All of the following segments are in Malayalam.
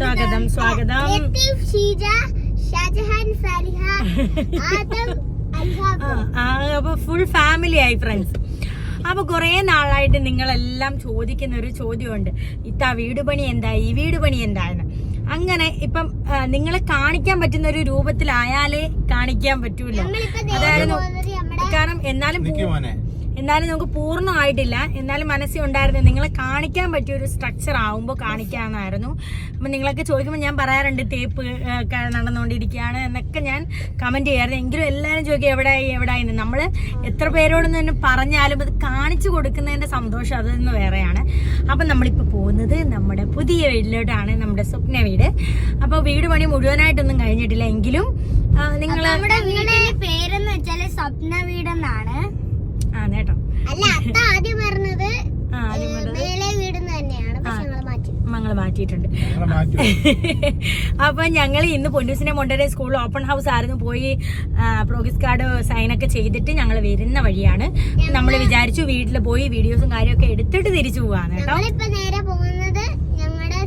സ്വാഗതം സ്വാഗതം. ഷീജ ഷാജഹാൻ സാലിഹ ആദം അപ്പൊ ഫുൾ ഫാമിലി ആയി ഫ്രണ്ട്സ് അപ്പൊ കുറെ നാളായിട്ട് നിങ്ങളെല്ലാം ചോദിക്കുന്ന ഒരു ചോദ്യമുണ്ട്. ഇത്ത വീട് പണി എന്തായി? ഈ വീട് പണി എന്തായെന്ന്. അങ്ങനെ ഇപ്പം നിങ്ങളെ കാണിക്കാൻ പറ്റുന്ന ഒരു രൂപത്തിലായാലേ കാണിക്കാൻ പറ്റൂല. അതായിരുന്നു കാരണം എന്നാലും മോനെ. എന്നാലും നമുക്ക് പൂർണമായിട്ടില്ല. എന്നാലും മനസ്സിൽ ഉണ്ടായിരുന്നു നിങ്ങളെ കാണിക്കാൻ പറ്റിയ ഒരു സ്ട്രക്ചർ ആവുമ്പോൾ കാണിക്കാമെന്നായിരുന്നു അപ്പം നിങ്ങളൊക്കെ ചോദിക്കുമ്പോൾ ഞാൻ പറയാറുണ്ട് തേപ്പ് നടന്നുകൊണ്ടിരിക്കുകയാണ് എന്നൊക്കെ ഞാൻ കമന്റ് ചെയ്യാറുണ്ട്. എങ്കിലും എല്ലാവരും ചോദിക്കും എവിടെയായി എവിടെയായി നമ്മൾ എത്ര പേരോടൊന്നും തന്നെ പറഞ്ഞാലും അത് കാണിച്ചു കൊടുക്കുന്നതിന്റെ സന്തോഷം അതൊന്ന് വേറെയാണ്. അപ്പം നമ്മളിപ്പോൾ പോകുന്നത് നമ്മുടെ പുതിയ വീട്ടിലോട്ടാണ് നമ്മുടെ സ്വപ്ന വീട്. അപ്പോൾ വീട് പണി മുഴുവനായിട്ടൊന്നും കഴിഞ്ഞിട്ടില്ല എങ്കിലും നിങ്ങൾ നമ്മുടെ വീടിന്റെ പേരെന്ന് വെച്ചാൽ സ്വപ്ന വീടെന്നാണ്. ആ നേട്ടം. അല്ല അത്ത ആദ്യം പറഞ്ഞത് ആ ആദ്യം പറഞ്ഞത് മേലെ വീടെന്ന് തന്നെയാണ് പക്ഷെ ഞങ്ങൾ മാറ്റി. ഞങ്ങൾ മാറ്റിയിട്ടുണ്ട്. അപ്പൊ ഞങ്ങൾ ഇന്ന് പൊന്നൂസിനെ മൊണ്ടരെ സ്കൂൾ ഓപ്പൺ ഹൗസ് ആയിരുന്നു പോയി പ്രോഗ്രസ് കാർഡ് സൈൻ ഒക്കെ ചെയ്തിട്ട് ഞങ്ങൾ വരുന്ന വഴിയാണ്. നമ്മൾ വിചാരിച്ചു വീട്ടിൽ പോയി വീഡിയോസും കാര്യമൊക്കെ എടുത്തിട്ട് തിരിച്ചു പോവാണ് കേട്ടോ. ഞങ്ങളിപ്പോ നേരെ പോകുന്നത് ഞങ്ങളുടെ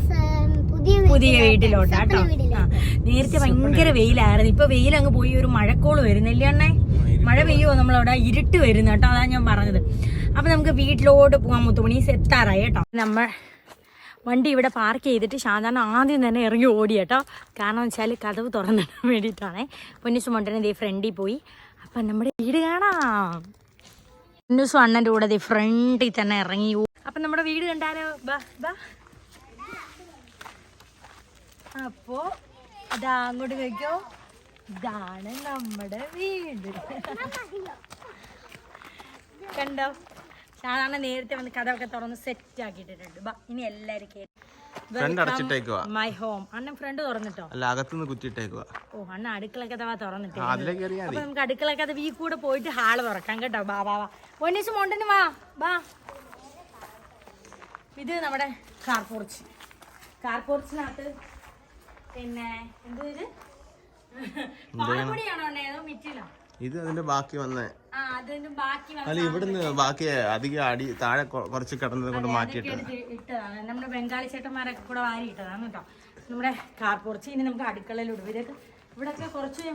പുതിയ പുതിയ വീട്ടിലോട്ടാ കേട്ടോ. വീട്ടിലോട്ട്. ആ നേരത്തെ ഭയങ്കര വെയിലായിരുന്നു. ഇപ്പൊ വെയിൽ അങ്ങ് പോയി ഒരു മഴക്കോൾ വരുന്നില്ല അണ്ണേ? മഴ പെയ്യുമോ നമ്മളവിടെ ഇരുട്ട് വരുന്നു കേട്ടോ. അതാണ് ഞാൻ പറഞ്ഞത്. അപ്പൊ നമുക്ക് വീട്ടിലോട്ട് പോകാൻ മുത്തുമണി സെത്താറായി കേട്ടോ. നമ്മൾ വണ്ടി ഇവിടെ പാർക്ക് ചെയ്തിട്ട് സാധാരണ ആദ്യം തന്നെ ഇറങ്ങി ഓടി കേട്ടോ. കാരണം വെച്ചാൽ കഥവ് തുറന്നിടാൻ വേണ്ടിയിട്ടാണേ. പൊന്നിസ് മൊണ്ടനെ ദേ ഫ്രണ്ടിൽ പോയി. അപ്പം നമ്മുടെ വീട് കാണാം. പൊന്നിസും അണ്ണന്റെ കൂടെ ദേ ഫ്രണ്ടിൽ തന്നെ ഇറങ്ങി അപ്പം നമ്മുടെ വീട് കണ്ടാലോ? ബാ ബാ. അപ്പോ അതാ അങ്ങോട്ട് നോക്കിയോ ഇതാണ് നമ്മുടെ വീട്. കണ്ടോ? സാധാരണ നേരത്തെ വന്ന് കഥയൊക്കെ തുറന്ന് സെറ്റ് ആക്കിയിട്ടുണ്ട് ബാ ഇനി എല്ലാരും മൈ ഹോം അണ്ണൻ ഫ്രണ്ട് തുറന്നിട്ടോ? അല്ല അകത്തുനിന്ന് കുത്തിട്ടേക്കുക ഓ അണ്ണ അടുക്കള കഥവാ തുറന്നിട്ടേ അപ്പൊ നമുക്ക് അടുക്കള കഥ വീ കൂടെ പോയിട്ട് ഹാൾ തുറക്കാം കേട്ടോ. ബാ ബാ വാ പൊന്നീസ് മോണ്ടന് വാ ബാ. ഇത് നമ്മുടെ കാർ പോർച്ച് കാർ പോർച്ചിനകത്ത് പിന്നെ എന്തോ ഇത് അതിന്റെ ബാക്കി വന്നേ. അല്ല ഇവിടുന്ന് ബാക്കി അധികം അടി താഴെ കുറച്ച് കിടന്നത് കൊണ്ട് മാറ്റിയിട്ട്. ഇട്ടതാണ്. നമ്മുടെ ബംഗാളി ചേട്ടന്മാരൊക്കെ കൂടെ വാരി ഇട്ടതാണ് കേട്ടോ. നമ്മുടെ കാർ കുറച്ച് ഇനി നമുക്ക് അടുക്കളയിൽ ഇതൊക്കെ ഇവിടെയൊക്കെ കുറച്ച്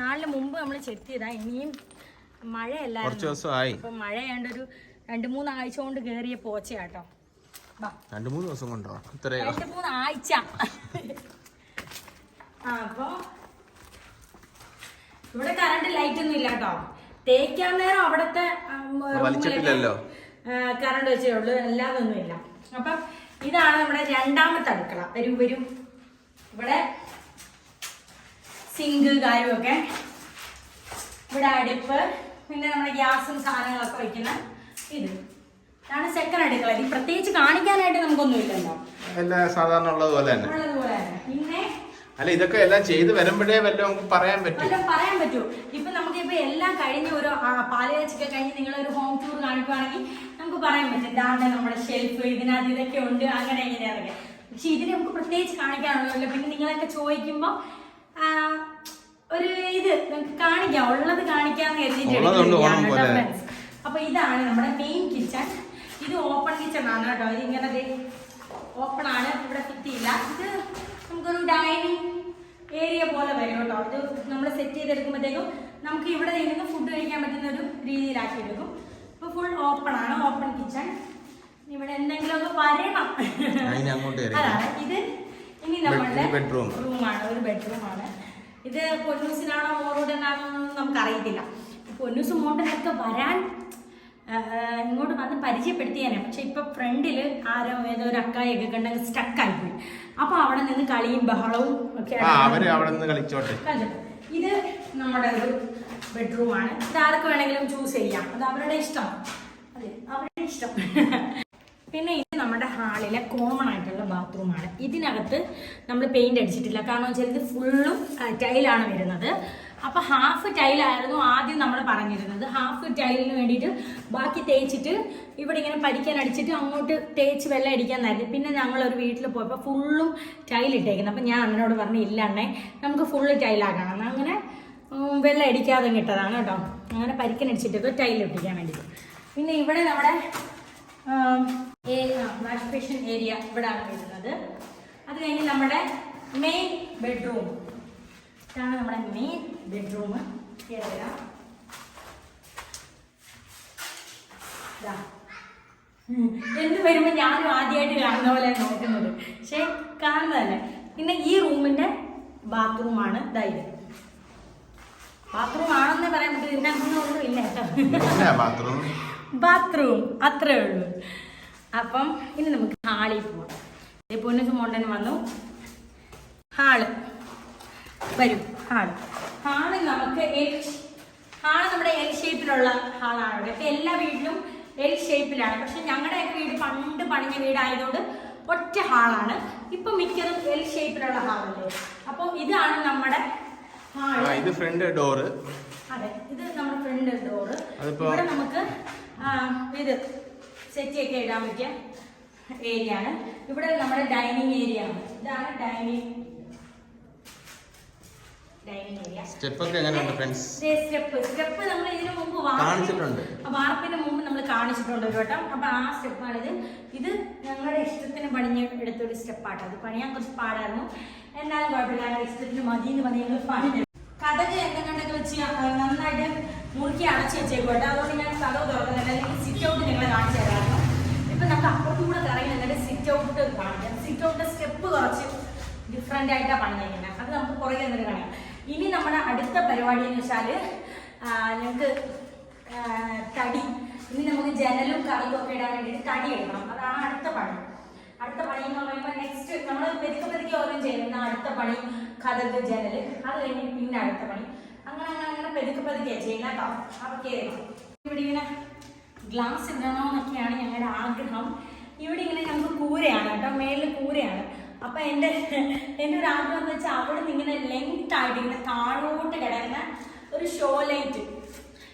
നാളിന് മുമ്പ് നമ്മൾ ചെത്തിയതാ ഇനിയും ഇനിയും കുറച്ച് ദിവസമായി. മഴ മഴയാണ്ട് ഒരു രണ്ട് മൂന്ന് ആഴ്ച കൊണ്ട് കയറിയ പോച്ചയാട്ടോ രണ്ടു മൂന്ന് ദിവസം കൊണ്ടോ? രണ്ടു മൂന്ന് ആഴ്ച. അപ്പൊ ഇവിടെ കറണ്ട് ലൈറ്റ് ഒന്നും ഇല്ല കേട്ടോ. തേക്കാൻ നേരം അവിടത്തെ വലിച്ചിട്ടില്ലല്ലോ. കറണ്ട് വെച്ചേ ഉള്ളൂ. അല്ലാതൊന്നും ഇല്ല. അപ്പം ഇതാണ് നമ്മുടെ രണ്ടാമത്തെ അടുക്കള. വരൂ വരൂ. ഇവിടെ സിങ്ക് കാര്യമൊക്കെ. ഇവിടെ അടുപ്പ് പിന്നെ നമ്മുടെ ഗ്യാസും സാധനങ്ങളൊക്കെ വെക്കുന്ന ഇത്. ഇതാണ് സെക്കൻഡ് അടുക്കള. ഇത് പ്രത്യേകിച്ച് കാണിക്കാനായിട്ട് നമുക്കൊന്നും ഇല്ലല്ലോ. എല്ലാം സാധാരണ ഉള്ളതുപോലെ തന്നെ. അല്ല ഇതൊക്കെ എല്ലാം ചെയ്ത് വരുമ്പോഴേ വല്ലതും നമുക്ക് പറയാൻ പറ്റും. പറയാൻ പറ്റൂ. ഇപ്പൊ നമുക്ക് ഇപ്പൊ എല്ലാം കഴിഞ്ഞ ഒരു പാലയാച്ചൊക്കെ കഴിഞ്ഞ് നിങ്ങൾ ഒരു ഹോം ടൂർ കാണിക്കുവാണെങ്കിൽ നമുക്ക് പറയാൻ പറ്റും. ഇതാണ് നമ്മുടെ ഷെൽഫ് ഇതിനകത്ത് ഇതൊക്കെ ഉണ്ട് അങ്ങനെ ഇങ്ങനെയാന്നൊക്കെ പക്ഷെ ഇതിന് നമുക്ക് പ്രത്യേകിച്ച് കാണിക്കാനുള്ളൂ പിന്നെ നിങ്ങളൊക്കെ ചോദിക്കുമ്പോ ആ, ഒരു ഇത് നമുക്ക് കാണിക്കാം. ഉള്ളത് കാണിക്കാന്ന് കരുതിയിട്ട്. അപ്പൊ ഇതാണ് നമ്മുടെ മെയിൻ കിച്ചൺ ഇത് ഓപ്പൺ കിച്ചൺ ആണ് കേട്ടോ. ഇത് ഇങ്ങനെ ഓപ്പൺ ആണ്. ഇവിടെ ഫിറ്റ് ഇല്ല. ഇത് ഡൈനിങ് ഏരിയ പോലെ വരും കേട്ടോ. ഇത് നമ്മൾ സെറ്റ് ചെയ്തെടുക്കുമ്പോഴത്തേക്കും നമുക്ക് ഇവിടെ ഇരുന്ന് ഫുഡ് കഴിക്കാൻ പറ്റുന്ന ഒരു രീതിയിലാക്കി എടുക്കും. ഇപ്പൊ ഫുൾ ഓപ്പൺ ആണ്. ഓപ്പൺ കിച്ചൺ ഇവിടെ എന്തെങ്കിലുമൊക്കെ വരണം. അതാണ്. ഇത് ഇനി നമ്മളുടെ റൂം. റൂമാണ് ഒരു ബെഡ്റൂമാണ് ഇത് പൊന്നൂസിനാണോ മോറൂടെന്നാണോ എന്നൊന്നും നമുക്കറിയത്തില്ല. പൊന്നൂസ് മോട്ടനൊക്കെ വരാൻ ഇങ്ങോട്ട് വന്ന് പരിചയപ്പെടുത്തിയാനെ. പക്ഷെ ഇപ്പൊ ഫ്രണ്ടിൽ ആരോ ഏതോ ഒരു അക്കായൊക്കെ കണ്ടെങ്കിൽ സ്റ്റക്കായിപ്പോയി അപ്പൊ അവിടെ നിന്ന് കളിയും ബഹളവും ഒക്കെ അവർ അവിടെ നിന്ന് കളിച്ചോട്ടെ. ഇത് നമ്മുടെ ഒരു ബെഡ്റൂം ആണ്. ഇത് ആർക്ക് വേണമെങ്കിലും ചൂസ് ചെയ്യാം. അത് അവരുടെ ഇഷ്ടം. അതെ അവരുടെ ഇഷ്ടം. പിന്നെ ഇത് നമ്മുടെ ഹാളിലെ കോമൺ ആയിട്ടുള്ള ബാത്റൂമാണ് ഇതിനകത്ത് നമ്മൾ പെയിന്റ് അടിച്ചിട്ടില്ല. കാരണം വെച്ചാൽ ഇത് ഫുള്ളും ടൈലാണ് വരുന്നത്. അപ്പൊ ഹാഫ് ടൈലായിരുന്നു ആദ്യം നമ്മൾ പറഞ്ഞിരുന്നത്. ഹാഫ് ടൈലിന് വേണ്ടിയിട്ട് ബാക്കി തേച്ചിട്ട് ഇവിടെ ഇങ്ങനെ പരിക്കാൻ അടിച്ചിട്ട് അങ്ങോട്ട് തേച്ച് വെള്ളം അടിക്കാന്നായിരുന്നു പിന്നെ ഞങ്ങൾ ഒരു വീട്ടിൽ പോയപ്പോൾ ഫുള്ളും ടൈൽ ഇട്ടേക്കുന്നത് അപ്പം ഞാൻ അങ്ങനോട് പറഞ്ഞു ഇല്ല അണ്ണേ നമുക്ക് ഫുള്ള് ടൈലാക്കണം അങ്ങനെ വെള്ളം അടിക്കാതെ കിട്ടതാണ് കേട്ടോ. അങ്ങനെ പരിക്കനടിച്ചിട്ടൊക്കെ ടൈൽ ഒട്ടിക്കാൻ വേണ്ടിയിട്ട് പിന്നെ ഇവിടെ നമ്മുടെ വാഷ് ബേഷൻ ഏരിയ ഇവിടെയാണ് വരുന്നത്. അത് കഴിഞ്ഞ് നമ്മുടെ മെയിൻ ബെഡ്റൂം ഇതാണ് നമ്മുടെ മെയിൻ ബെഡ്റൂം. എന്ത് വരുമ്പോ ഞാനും ആദ്യമായിട്ട് കാണുന്ന പോലെ നോക്കുന്നത്. പക്ഷെ കാണുന്നതല്ല? പിന്നെ ഈ റൂമിന്റെ ബാത്റൂമാണ് ഇതായത് ബാത്റൂം ആണെന്ന് പറയാൻ പറ്റും. ഇല്ല കേട്ടോ. ബാത്റൂം ബാത്റൂം അത്രേ ഉള്ളൂ. അപ്പം ഇനി നമുക്ക് ഹാളിൽ പോവാം. പൊന്നു മോണ്ടൻ വന്നു. ഹാൾ. വരും. ഹാൾ. ഹാൾ നമുക്ക് എൽ ഹാൾ നമ്മുടെ എൽ ഷേപ്പിലുള്ള ഹാളാണ് ഇവിടെ. ഇപ്പം എല്ലാ വീട്ടിലും എൽ ഷേപ്പിലാണ് പക്ഷെ ഞങ്ങളുടെയൊക്കെ വീട് പണ്ട് പണിഞ്ഞ വീടായതുകൊണ്ട് ഒറ്റ ഹാളാണ്. ഇപ്പൊ മിക്കതും എൽ ഷേപ്പിലുള്ള ഹാളല്ലേ? അപ്പോൾ ഇതാണ് നമ്മുടെ ഹാൾ. ഇത് ഫ്രണ്ട് ഡോറ് അതെ ഇത് നമ്മുടെ ഫ്രണ്ട് ഡോറ് ഇവിടെ നമുക്ക് ഇത് സെറ്റിയൊക്കെ ഇടാൻ പറ്റിയ ഏരിയ ആണ്. ഇവിടെ നമ്മുടെ ഡൈനിങ് ഏരിയ ആണ്. ഇതാണ് ഡൈനിങ് ഡൈനിങ് ഏരിയ. സ്റ്റെപ്പൊക്കെ എങ്ങനെയുണ്ട് ഫ്രണ്ട്സ്? സ്റ്റെപ്പ്. സ്റ്റെപ്പ് നമ്മൾ ഇതിനു മുമ്പ് കാണിച്ചിട്ടുണ്ട്. വാർപ്പിന് മുമ്പ് നമ്മൾ കാണിച്ചിട്ടുണ്ട് ഒരു വട്ടം അപ്പൊ ആ സ്റ്റെപ്പാണിത്. ഇത് ഞങ്ങളുടെ ഇഷ്ടത്തിന് പണിഞ്ഞ് എടുത്തൊരു സ്റ്റെപ്പാട്ടോ. അത് പണിയാൻ കുറച്ച് പാടായിരുന്നു. എന്നാലും കുഴപ്പമില്ല. ഞങ്ങളുടെ ഇഷ്ടത്തിന് മതി എന്ന് പറഞ്ഞ് പണിഞ്ഞു കഥക് എന്തെങ്കിലുമൊക്കെ വെച്ച് നന്നായിട്ട് മുറുക്കി അടച്ചു വെച്ചേക്കോട്ടെ അതുകൊണ്ട് ഞാൻ കഥ തുറക്കുന്നില്ല. അല്ലെങ്കിൽ സിറ്റ് ഔട്ട് നിങ്ങളെ കാണിച്ചു തരാമായിരുന്നു. ഇപ്പൊ നമുക്ക് അപ്പുറത്തുകൂടെ കറങ്ങി നിന്നിട്ട് സിറ്റ് ഔട്ട് കാണിക്കാം. സിറ്റ് ഔട്ട് സ്റ്റെപ്പ് കുറച്ച് ഡിഫറെന്റ് ആയിട്ടാണ് പണിഞ്ഞിരിക്കുന്നത് അത് നമുക്ക് പുറകെ നിന്നിട്ട് കാണാം ഇനി നമ്മുടെ അടുത്ത പരിപാടി എന്ന് വെച്ചാൽ ഞങ്ങൾക്ക് തടി. ഇനി നമുക്ക് ജനലും കറിയും ഒക്കെ ഇടാൻ വേണ്ടിയിട്ട് തടി എടുക്കണം. അതാണ് അടുത്ത പണി. അടുത്ത പണി എന്ന് പറയുമ്പോൾ നെക്സ്റ്റ് നമ്മൾ പെരുക്കെ പെരുക്കെ ഓരോ ചെയ്യുന്ന അടുത്ത പണി കഥക് ജനൽ അത് കഴിഞ്ഞ് പിന്നെ അടുത്ത പണി. അങ്ങനെ അങ്ങനെ അങ്ങനെ പെരുക്കെ പെരുക്കെ ചെയ്യുന്ന കേട്ടോ. ഇവിടെ ഇങ്ങനെ ഗ്ലാസ് ഇടണമെന്നൊക്കെയാണ് ഞങ്ങളുടെ ആഗ്രഹം. ഇവിടെ ഇങ്ങനെ ഞങ്ങൾക്ക് കൂരയാണ് കേട്ടോ. മേളിൽ കൂരയാണ്. അപ്പൊ എന്റെ എന്റെ ഒരു ആഗ്രഹം എന്ന് വെച്ചാൽ അവിടെ നിന്ന് ഇങ്ങനെ ലെങ്ത് ആയിട്ട് ഇങ്ങനെ താഴോട്ട് കിടക്കുന്ന ഒരു ഷോ ലൈറ്റ്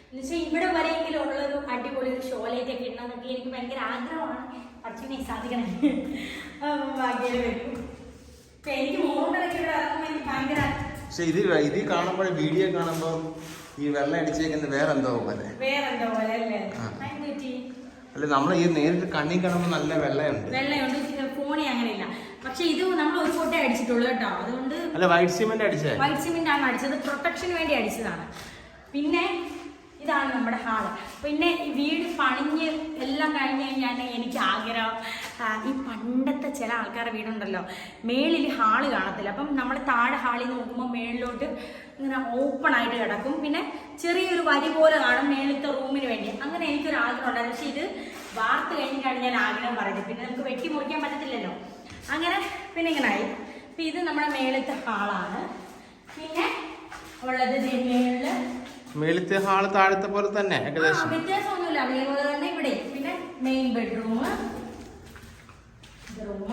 എന്നുവെച്ചാൽ ഇവിടെ വരെയെങ്കിലും ഉള്ളൊരു അടിപൊളി ഒരു ഷോ ലൈറ്റ് ഒക്കെ ഇടണമെന്നൊക്കെ എനിക്ക് ഭയങ്കര ആഗ്രഹമാണ്. അച്ഛനെ സാധിക്കണം. ഭാഗ്യം വരും ഇപ്പൊ എനിക്ക് മോണ്ടൊക്കെ ഇവിടെ ഇറങ്ങുമ്പോൾ എനിക്ക് ഭയങ്കര പക്ഷെ ഇത് ഇത് കാണുമ്പോൾ വീഡിയോ കാണുമ്പോൾ ഈ വെള്ളം അടിച്ചേക്കുന്ന വേറെ എന്തോ പോലെ. വേറെന്തോ പോലെ അല്ലേ? നമ്മൾ ഈ നേരിട്ട് കണ്ണി കാണുമ്പോൾ നല്ല വെള്ളമുണ്ട് ഫോണി അങ്ങനെയില്ല. പക്ഷെ ഇത് നമ്മൾ ഒരു ഫോട്ടോ അടിച്ചിട്ടുള്ളൂ കേട്ടോ. അതുകൊണ്ട് അല്ല വൈറ്റ് സിമെന്റ് വൈറ്റ് സിമെന്റ് ആണ് അടിച്ചത്. പ്രൊട്ടക്ഷന് വേണ്ടി അടിച്ചതാണ്. പിന്നെ ഇതാണ് നമ്മുടെ ഹാൾ. പിന്നെ ഈ വീട് പണിഞ്ഞ് എല്ലാം കഴിഞ്ഞ് കഴിഞ്ഞാൽ എനിക്ക് ആഗ്രഹം. ഈ പണ്ടത്തെ ചില ആൾക്കാരുടെ വീടുണ്ടല്ലോ. മേളിൽ ഹാൾ കാണത്തില്ല. അപ്പം നമ്മൾ താഴെ ഹാളിൽ നോക്കുമ്പോൾ മേളിലോട്ട് ഇങ്ങനെ ഓപ്പൺ ആയിട്ട് കിടക്കും. പിന്നെ ചെറിയൊരു വരി പോലെ കാണും മേളിലത്തെ റൂമിന് വേണ്ടി. അങ്ങനെ എനിക്കൊരു ആഗ്രഹം ഉണ്ടായിരുന്നു. പക്ഷേ ഇത് വാർത്ത കഴിഞ്ഞിട്ടാണ് ഞാൻ ആഗ്രഹം പറയുന്നത്. പിന്നെ നമുക്ക് വെട്ടി മുറിക്കാൻ പറ്റത്തില്ലല്ലോ. അങ്ങനെ പിന്നെ ഇങ്ങനായി. അപ്പം ഇത് നമ്മുടെ മേളത്തെ ഹാളാണ്. പിന്നെ ഉള്ളത് മേളിൽ. മേളിത്തെ ഹാൾ താഴത്തെ പോലെ തന്നെ ഏകദേശം. വ്യത്യാസമൊന്നുമില്ല. അതേപോലെ തന്നെ ഇവിടെ. പിന്നെ മെയിൻ ബെഡ്റൂം റൂം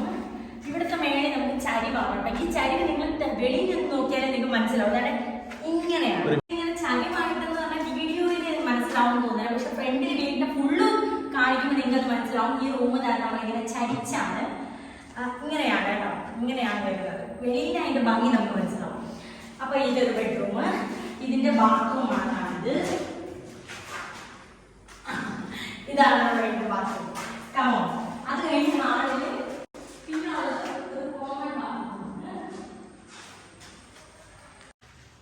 ഇവിടുത്തെ മേളിൽ നമുക്ക് ചരിവാണ് ഈ ചരിവ് നിങ്ങൾ വെളിയിൽ നിന്ന് നോക്കിയാലേ നിങ്ങൾക്ക് മനസ്സിലാവും. അതായത് ഇങ്ങനെയാണ് ഇങ്ങനെ ചരിവായിട്ടെന്ന് പറഞ്ഞാൽ വീഡിയോയിൽ മനസ്സിലാവും തോന്നുന്നത് പക്ഷെ ഫ്രണ്ടിൽ വീടിന്റെ ഫുള്ള് കാണിക്കുമ്പോൾ നിങ്ങൾക്ക് മനസ്സിലാവും ഈ റൂം നമ്മളിങ്ങനെ ചരിച്ചാണ് ആ, ഇങ്ങനെയാണ് കേട്ടോ ഇങ്ങനെയാണ് വരുന്നത് വെളിയിൽ അതിന്റെ ഭംഗി നമുക്ക് മനസ്സിലാവും. അപ്പൊ ഇതൊരു ബെഡ്റൂം ഇതിന്റെ ബാത്റൂം ആണ് ഇത് ഇതാണ് നമ്മുടെ ബാത്റൂം കമോ അത് കഴിഞ്ഞ് നാളിൽ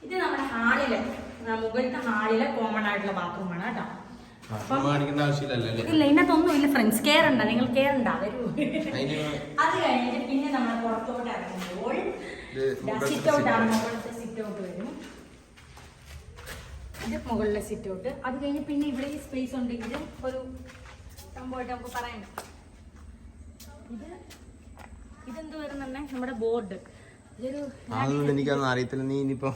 ഇത് നമ്മുടെ ഹാളിലെ മുകളിലത്തെ ഹാളിലെ കോമൺ ആയിട്ടുള്ള ബാത്റൂമാണ് കേട്ടോ. ഇല്ല ഇതിനകത്തൊന്നും ഇല്ല ഫ്രണ്ട്സ് കെയർ ഉണ്ടോ? നിങ്ങൾ കെയർ ഉണ്ടാ? വരൂ. അത് കഴിഞ്ഞിട്ട് പിന്നെ നമ്മൾ പുറത്തോട്ട് ഇറങ്ങുമ്പോൾ സിറ്റ് ഔട്ട് ആണ് മുകളിലത്തെ സിറ്റ് ഔട്ട് വരും. ഇത് മുകളിലെ സിറ്റ് ഔട്ട് അത് കഴിഞ്ഞ് പിന്നെ ഇവിടെ ഈ സ്പേസ് ഉണ്ട് ഇത് ഒരു സംഭവമായിട്ട് നമുക്ക് പറയണം ഇത് ഇതെന്ത് വരുന്നുണ്ടെ നമ്മുടെ ബോർഡ് അതൊന്നും എനിക്കൊന്നും അറിയത്തില്ല. നീ ഇനിയിപ്പോ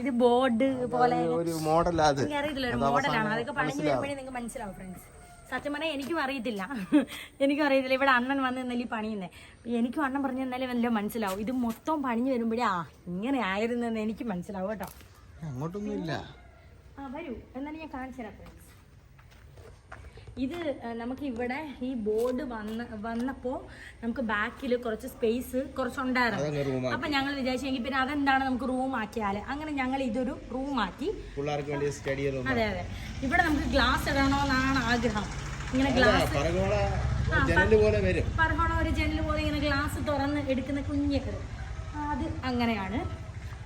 ഇത് ബോർഡ് പോലെ ഒരു മോഡലാ അത്. എനിക്ക് അറിയത്തില്ല ഒരു അത് മോഡലാണ്. അവസാനം അതൊക്കെ പണിഞ്ഞു മനസ്സിലാവും. വരുമ്പോഴേ നിങ്ങൾക്ക് മനസ്സിലാവും ഫ്രണ്ട്സ് സത്യം പറഞ്ഞാൽ എനിക്കും അറിയത്തില്ല. എനിക്കും അറിയത്തില്ല. ഇവിടെ അണ്ണൻ വന്ന് ഇന്നലെ പണിയുന്നേ എനിക്കും അണ്ണൻ പറഞ്ഞു തന്നാലേ വല്ല മനസ്സിലാവും. ഇത് മൊത്തം പണിഞ്ഞു വരുമ്പോഴേ ആ ഇങ്ങനെ ആയിരുന്നെന്ന് എനിക്ക് മനസ്സിലാവും കേട്ടോ. അങ്ങോട്ടൊന്നും ഇല്ല ആ വരൂ. എന്നാലും ഞാൻ കാണിച്ചു തരാം ഫ്രണ്ട്സ് ഇത് നമുക്ക് ഇവിടെ ഈ ബോർഡ് വന്ന് വന്നപ്പോൾ നമുക്ക് ബാക്കിൽ കുറച്ച് സ്പേസ് കുറച്ച് കുറച്ചുണ്ടായിരുന്നു അപ്പൊ ഞങ്ങൾ വിചാരിച്ചെങ്കിൽ പിന്നെ അതെന്താണ് നമുക്ക് റൂം ആക്കിയാൽ അങ്ങനെ ഞങ്ങൾ ഇതൊരു റൂം ആക്കി. അതെ അതെ. ഇവിടെ നമുക്ക് ഗ്ലാസ് ഇടണമെന്നാണ് ആഗ്രഹം. ഇങ്ങനെ ഗ്ലാസ് പറഹോണ ഒരു ജനൽ പോലെ ഇങ്ങനെ ഗ്ലാസ് തുറന്ന് എടുക്കുന്ന കുഞ്ഞൊക്കെ അത് അങ്ങനെയാണ്.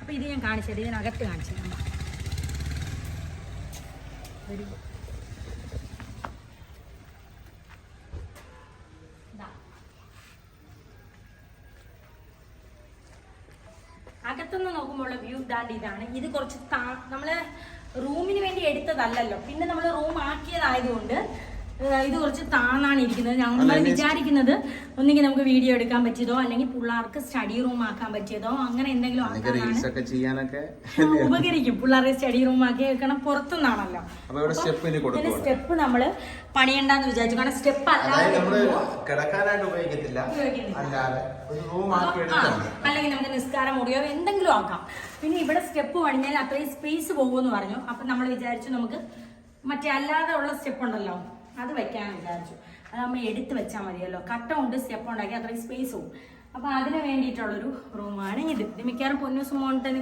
അപ്പൊ ഇത് ഞാൻ കാണിച്ചത് ഇതിനകത്ത് കാണിച്ചു. ഒരു ദാണ്ട് ഇതാണ് ഇത് കുറച്ച് താ നമ്മൾ റൂമിന് വേണ്ടി എടുത്തതല്ലല്ലോ. പിന്നെ നമ്മൾ റൂം ആക്കിയതായതുകൊണ്ട് ഇത് കുറച്ച് താന്നാണ് ഇരിക്കുന്നത്. നമ്മൾ വിചാരിക്കുന്നത് ഒന്നെങ്കിൽ നമുക്ക് വീഡിയോ എടുക്കാൻ പറ്റിയതോ അല്ലെങ്കിൽ പിള്ളേർക്ക് സ്റ്റഡി റൂം ആക്കാൻ പറ്റിയതോ അങ്ങനെ എന്തെങ്കിലും ആക്കാനാണ് ഉപകരിക്കും. പിള്ളേരെ സ്റ്റഡി റൂം ആക്കി വെക്കണം. പുറത്തുനിന്നാണല്ലോ. സ്റ്റെപ്പ് നമ്മൾ പണിയണ്ടെന്ന് വിചാരിച്ചു. കാരണം സ്റ്റെപ്പ് അല്ലെങ്കിൽ നമുക്ക് നിസ്കാരം മുറിയോ എന്തെങ്കിലും ആക്കാം. പിന്നെ ഇവിടെ സ്റ്റെപ്പ് പണിഞ്ഞാൽ അത്രയും സ്പേസ് പോകുമെന്ന് പറഞ്ഞു. അപ്പൊ നമ്മൾ വിചാരിച്ചു നമുക്ക് മറ്റേ അല്ലാതെ ഉള്ള സ്റ്റെപ്പ് ഉണ്ടല്ലോ. അത് വെക്കാൻ വിചാരിച്ചു. അത് നമ്മൾ എടുത്ത് വെച്ചാൽ മതിയല്ലോ. കട്ട ഉണ്ട് സ്റ്റെപ്പ് ഉണ്ടാക്കി അത്രയും സ്പേസ് പോകും അപ്പൊ അതിന് വേണ്ടിയിട്ടുള്ളൊരു റൂമാണ് ഇത്. ഇത് മിക്കവാറും പൊന്നൂസ് മോണ്ടന്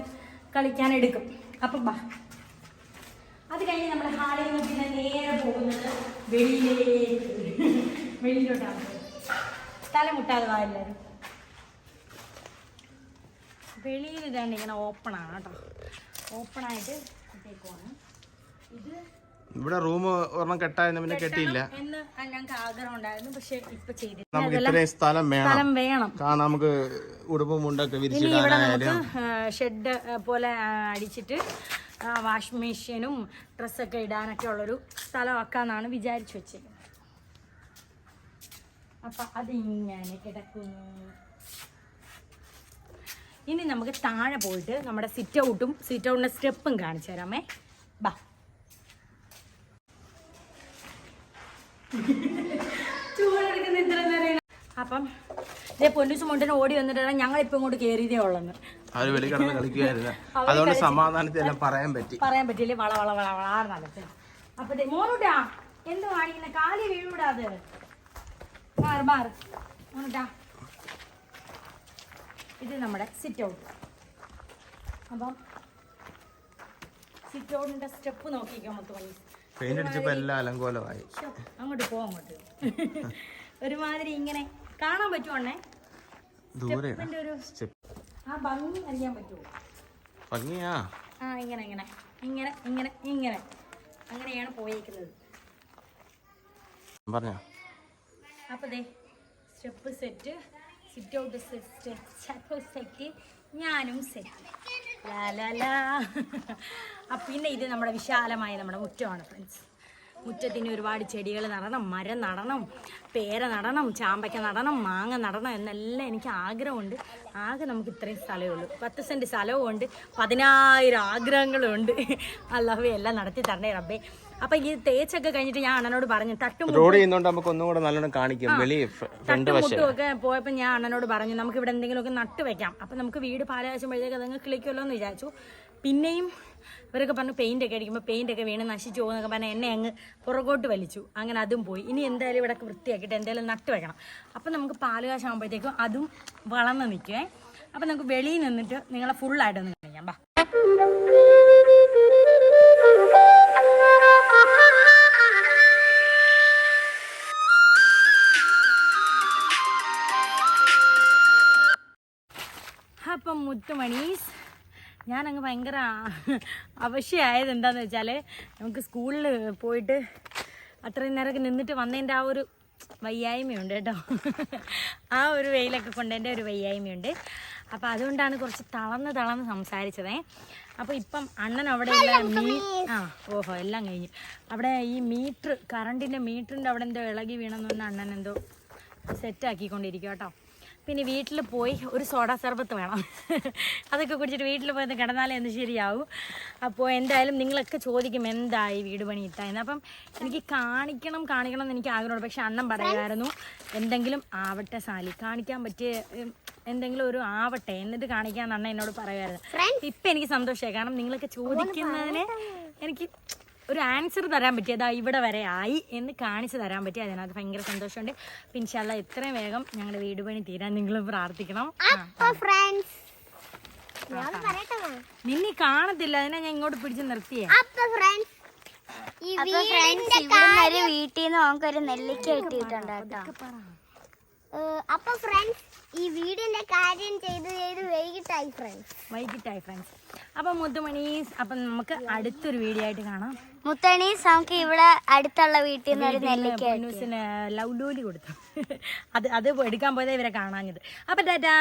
കളിക്കാൻ എടുക്കും. അപ്പൊ ബാ. അത് കഴിഞ്ഞ് നമ്മൾ ഹാളിൽ നിന്ന് പിന്നെ നേരെ പോകുന്നത് വെളിയിലേ വെളിയിലോട്ടാണ് തല മുട്ടാതെ വാ എല്ലാവരും വെളിയിൽ ഇതാണ്ട് ഇങ്ങനെ ഓപ്പണാണ് കേട്ടോ. ഓപ്പണായിട്ട് ഇട്ടേക്കുവാണ്. ഇത് ഇവിടെ റൂം ഒരെണ്ണം കെട്ടായിരുന്നു പിന്നെ കെട്ടിയില്ല. നമുക്ക് ഇത്രയും സ്ഥലം വേണം. കാരണം നമുക്ക് ഉടുപ്പും മുണ്ടൊക്കെ വിരിച്ചിടാനായാലും ഷെഡ് പോലെ അടിച്ചിട്ട് വാഷിംഗ് മെഷീനും ഡ്രസ്സൊക്കെ ഇടാനൊക്കെ ഉള്ളൊരു സ്ഥലമാക്കാന്നാണ് വിചാരിച്ചു വെച്ചേക്കുന്നത്. അപ്പൊ അതിങ്ങനെ കിടക്കുന്നു. ഇനി നമുക്ക് താഴെ പോയിട്ട് നമ്മുടെ സിറ്റ് ഔട്ടും സിറ്റ് ഔട്ടിന്റെ സ്റ്റെപ്പും കാണിച്ചു തരാമേ ബാ ചൂടെടുക്കുന്ന ഇത്ര നേരം. അപ്പം ഇതേ പൊന്നൂസ് മുണ്ടിന് ഓടി വന്നിട്ടാണ് ഞങ്ങൾ ഇപ്പം ഇങ്ങോട്ട് കയറിയതേ ഉള്ളെന്ന്. അവർ വെളി കളിക്കുകയായിരുന്നു അതുകൊണ്ട് സമാധാനത്തിൽ എല്ലാം പറയാൻ പറ്റി. പറയാൻ പറ്റില്ലേ വള വള വള വളാർന്നല്ലേ അപ്പൊ മോനൂട്ടാ എന്ത് കാണിക്കുന്ന കാലി വീഴൂടാത് മാറ് മാറ്. മോനൂട്ടാ ഇത് നമ്മുടെ സിറ്റ് ഔട്ട് അപ്പം സിറ്റ് ഔട്ടിന്റെ സ്റ്റെപ്പ് നോക്കിക്കാം മൊത്തം പെയിന്റ് അടിച്ചപ്പോ എല്ലാം അലങ്കോലമായി. അങ്ങോട്ട് പോ അങ്ങോട്ട്. ഒരുമാതിരി ഇങ്ങനെ കാണാൻ പറ്റുവാണേ ദൂരെ ആ ഭംഗി അറിയാൻ പറ്റുമോ? ഭംഗിയാ. ആ ഇങ്ങനെ ഇങ്ങനെ ഇങ്ങനെ ഇങ്ങനെ ഇങ്ങനെ. അങ്ങനെയാണ് പോയേക്കുന്നത്. പറഞ്ഞോ. അപ്പൊ ദേ step set sit out step set ഞാനും സെറ്റ്. ലാ ലാ ലാ. അപ്പൊ പിന്നെ ഇത് നമ്മുടെ വിശാലമായ നമ്മുടെ മുറ്റമാണ് ഫ്രണ്ട്സ് മുറ്റത്തിന് ഒരുപാട് ചെടികൾ നടണം മരം നടണം പേര നടണം ചാമ്പയ്ക്ക നടണം മാങ്ങ നടണം എന്നെല്ലാം എനിക്ക് ആഗ്രഹമുണ്ട്. ആകെ നമുക്ക് ഇത്രയും സ്ഥലമേ ഉള്ളൂ. പത്ത് സെന്റ് സ്ഥലവും ഉണ്ട്. പതിനായിരം ആഗ്രഹങ്ങളുണ്ട്. അല്ലാഹു എല്ലാം നടത്തി തരണേ റബ്ബേ. അപ്പൊ ഈ തേച്ചൊക്കെ കഴിഞ്ഞിട്ട് ഞാൻ അണ്ണനോട് പറഞ്ഞു തട്ടും റോഡ് ചെയ്യുന്നോണ്ട് നമുക്ക് ഒന്നുകൂടെ നല്ലോണം കാണിക്കും. വെളി ഫ്രണ്ട് വശം. തട്ടുമുട്ടും ഒക്കെ പോയപ്പോൾ ഞാൻ അണ്ണനോട് പറഞ്ഞു നമുക്ക് ഇവിടെ എന്തെങ്കിലുമൊക്കെ നട്ട് വെക്കാം. അപ്പൊ നമുക്ക് വീട് പാലാഴ്ചമ്പോഴത്തേക്ക് അതങ്ങ് കിളിക്കുമല്ലോ എന്ന് വിചാരിച്ചു. പിന്നെയും ഇവരൊക്കെ പറഞ്ഞു പെയിന്റ് ഒക്കെ അടിക്കുമ്പോൾ പെയിന്റ് ഒക്കെ വീണ് നശിച്ചു പോകുന്നൊക്കെ പറഞ്ഞാൽ എന്നെ അങ്ങ് പുറകോട്ട് വലിച്ചു. അങ്ങനെ അതും പോയി. ഇനി എന്തായാലും ഇവിടെ വൃത്തിയാക്കിയിട്ട് എന്തായാലും നട്ട് വെക്കണം. അപ്പം നമുക്ക് പാലുകാശാകുമ്പോഴത്തേക്കും അതും വളർന്ന് നിൽക്കുവേ അപ്പം നമുക്ക് വെളിയിൽ നിന്നിട്ട് നിങ്ങളെ ഫുള്ളായിട്ടൊന്ന് കാണിക്കാം. ബാ. മുത്തുമണീസ്. ഞാനങ്ങ് ഭയങ്കര അവശ്യമായത് എന്താണെന്ന് വെച്ചാൽ നമുക്ക് സ്കൂളിൽ പോയിട്ട് അത്രയും നേരമൊക്കെ നിന്നിട്ട് വന്നതിന്റെ ആ ഒരു വയ്യായ്മയുണ്ട് കേട്ടോ. ആ ഒരു വെയിലൊക്കെ കൊണ്ടതിന്റെ ഒരു വയ്യായ്മയുണ്ട്. അപ്പോൾ അതുകൊണ്ടാണ് കുറച്ച് തളർന്ന് തളർന്ന് സംസാരിച്ചതേ. അപ്പോൾ ഇപ്പം അണ്ണൻ അവിടെയുള്ള മീ ആ ഓഹോ എല്ലാം കഴിഞ്ഞു. അവിടെ ഈ മീറ്റർ കറണ്ടിന്റെ മീറ്ററിന്റെ അവിടെ എന്തോ ഇളകി വീണമെന്ന് പറഞ്ഞാൽ അണ്ണൻ എന്തോ സെറ്റാക്കിക്കൊണ്ടിരിക്കും കേട്ടോ. പിന്നെ വീട്ടിൽ പോയി ഒരു സോഡാ സർബത്ത് വേണം. അതൊക്കെ കുടിച്ചിട്ട് വീട്ടിൽ പോയി ഒന്ന് കിടന്നാലേ എന്ത് ശരിയാവും. അപ്പോൾ എന്തായാലും നിങ്ങളൊക്കെ ചോദിക്കും എന്തായി വീട് പണി ഇട്ടായിരുന്നു അപ്പം എനിക്ക് കാണിക്കണം കാണിക്കണം എന്ന് എനിക്ക് ആഗ്രഹമുണ്ട്. പക്ഷെ അണ്ണൻ പറയുമായിരുന്നു എന്തെങ്കിലും ആവട്ടെ സാലി. കാണിക്കാൻ പറ്റിയ എന്തെങ്കിലും ഒരു ആവട്ടെ. എന്നിട്ട് കാണിക്കാന്ന് അണ്ണൻ എന്നോട് പറയുമായിരുന്നു ഇപ്പം എനിക്ക് സന്തോഷമായി. കാരണം നിങ്ങളൊക്കെ ചോദിക്കുന്നതിന് എനിക്ക് ഒരു ആൻസർ തരാൻ പറ്റി. അതാ ഇവിടെ വരെ ആയി എന്ന് കാണിച്ചു തരാൻ പറ്റി. അതിനകത്ത് ഭയങ്കര സന്തോഷമുണ്ട്. പിൻഷാല്ല എത്രയും വേഗം ഞങ്ങളുടെ വീട് പണി തീരാൻ നിങ്ങൾ പ്രാർത്ഥിക്കണം. ഫ്രണ്ട്സ് ഞാൻ പറയട്ടെ നിന്നെ കാണത്തില്ല. അതിനാ ഞാൻ ഇങ്ങോട്ട് പിടിച്ച് നിർത്തിയേ. വീട്ടിൽ നിന്ന് നമുക്കൊരു നെല്ലിക്ക കിട്ടിയിട്ടുണ്ട് കേട്ടോ. അപ്പൊ ഫ്രണ്ട്സ് ഈ വീടിന്റെ കാര്യം ചെയ്ത് ചെയ്ത് വൈകിട്ടായി ഫ്രണ്ട്സ് വൈകിട്ടായി ഫ്രണ്ട്സ് അപ്പം മുത്തുമണീസ് അപ്പം നമുക്ക് അടുത്തൊരു വീഡിയോ ആയിട്ട് കാണാം. മുത്തണി നമുക്ക് ഇവിടെ അടുത്തുള്ള വീട്ടിൽ നിന്ന് ഒരു നെല്ലിക്ക ന്യൂസിന് കൊടുത്തു. അത് അത് എടുക്കാൻ പോയതാ ഇവരെ കാണാഞ്ഞത്. അപ്പം ടാറ്റാ.